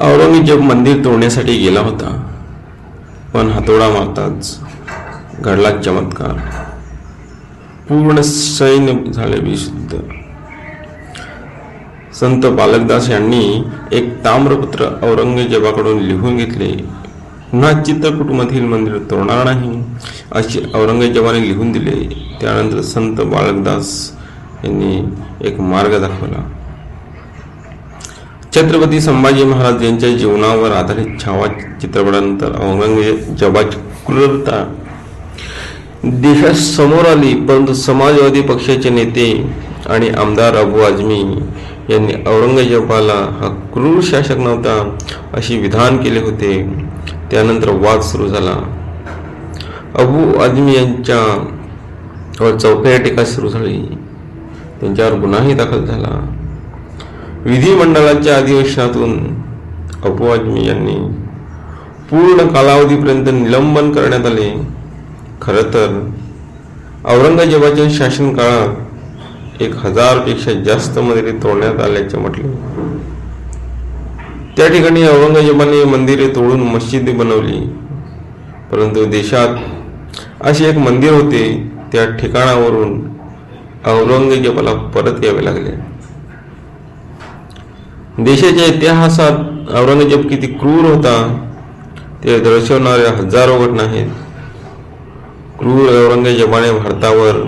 औरंगजेब मंदिर तोडण्यासाठी गेला होता. पण हातोडा मारताच घडला चमत्कार. पूर्ण सैन्य झाले विशुद्ध. संत बालकदास यांनी एक ताम्रपत्र औरंगजेबाकडून लिहून घेतले पुन्हा चित्रकूटमधील मंदिर तोडणार नाही असे औरंगजेबाने लिहून दिले. त्यानंतर संत बालकदास यांनी एक मार्ग दाखवला. छत्रपती संभाजी महाराज यांच्या जीवनावर आधारित छावा चित्रपटानंतर औरंगजेबाची क्रूरता देशात समोर आली परंतु समाजवादी पक्षाचे नेते आणि आमदार अबू आझमी यांनी औरंगजेबाला हा क्रूर शासक नव्हता अशी विधान केले होते. त्यानंतर वाद सुरू झाला. अबू आझमी यांच्या वर टीका सुरू झाली. त्यांच्यावर गुन्हाही दाखल झाला. विधिमंडळाच्या अधिवेशनातून अबू यांनी पूर्ण कालावधीपर्यंत निलंबन करण्यात आले. खरं तर औरंगजेबाच्या शासन काळात एक हजारपेक्षा जास्त मंदिरे तोडण्यात आल्याचे म्हटले. त्या ठिकाणी औरंगजेबाने मंदिरे तोडून मशिदी बनवली. परंतु देशात असे एक मंदिर होते त्या ठिकाणावरून औरंगजेबाला परत यावे लागले. देशाच्या इतिहासात औरंगजेब किती क्रूर होता ते दर्शवणाऱ्या हजारो घटना आहेत. क्रूर औरंगजेबाने भारतावर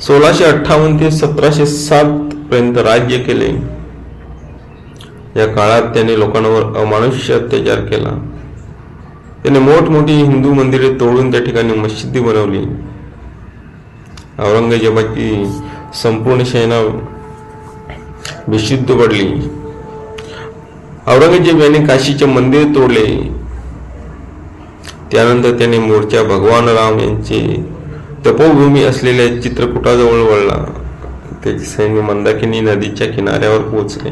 सोळाशे अठ्ठावन्न ते सतराशे सात पर्यंत राज्य केले. या काळात त्याने लोकांवर अमानुष्य अत्याचार केला. त्याने मोठमोठी हिंदू मंदिरे तोडून त्या ठिकाणी मशिदी बनवली. औरंगजेबाची संपूर्ण सेना बेशुद्ध पडली. औरंगजेब याने काशीचे मंदिर तोडले. त्यानंतर त्याने मोर्चा भगवान राम यांचे तपोभूमी असलेल्या चित्रकुटाजवळ वळला. त्याचे सैन्य मंदाकिनी नदीच्या किनाऱ्यावर पोहोचले.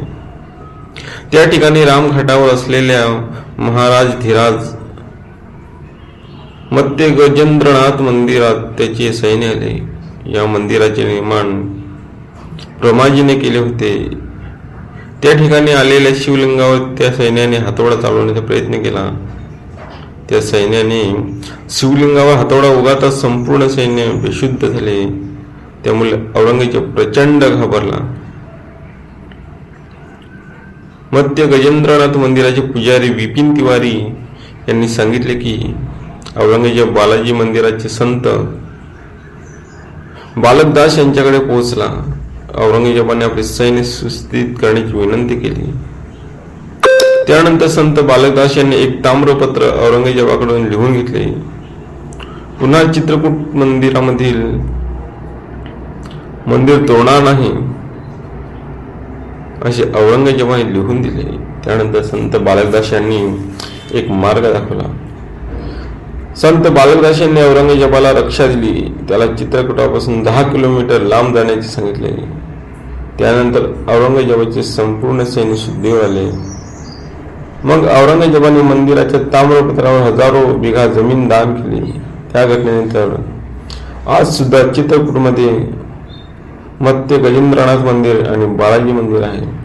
त्या ठिकाणी रामघाटावर असलेल्या महाराज धीराज मध्य गजेंद्रनाथ मंदिरात त्याचे सैन्य आले. या मंदिराचे निर्माण रमाजीने केले होते. त्या ठिकाणी आलेल्या शिवलिंगावर त्या सैन्याने हातोडा चालवण्याचा प्रयत्न केला. त्या सैन्याने शिवलिंगावर हातोडा उगाताच संपूर्ण सैन्य बेशुद्ध झाले. त्यामुळे औरंगजेब प्रचंड घाबरला. मध्य गजेंद्रनाथ मंदिराचे पुजारी विपिन तिवारी यांनी सांगितले की औरंगजेब बालाजी मंदिराचे संत बालकदास यांच्याकडे पोहोचला. औरंगजेबाने आपले सैन्य सुस्थित करण्याची विनंती केली. त्यानंतर संत बालकदास यांनी एक ताम्रपत्र औरंगजेबाकडून लिहून घेतले. पुन्हा चित्रकूट मंदिरामधील मंदिर तोडणार नाही असे औरंगजेबाने लिहून दिले. त्यानंतर संत बालकदास यांनी एक मार्ग दाखवला. संत बालकदास यांनी औरंगजेबाला रक्षा दिली. त्याला चित्रकूटापासून दहा किलोमीटर लांब जाण्याचे सांगितले त्यानंतर औरंगजेबाचे संपूर्ण सैन्य शुद्धीवर आले मग औरंगजेबाने मंदिराच्या ताम्रपत्रावर हजारो बिघा जमीन दान केली. त्या घटनेनंतर आज सुद्धा चित्रकूटमध्ये मध्य गजेंद्रनाथ मंदिर आणि बालाजी मंदिर आहे.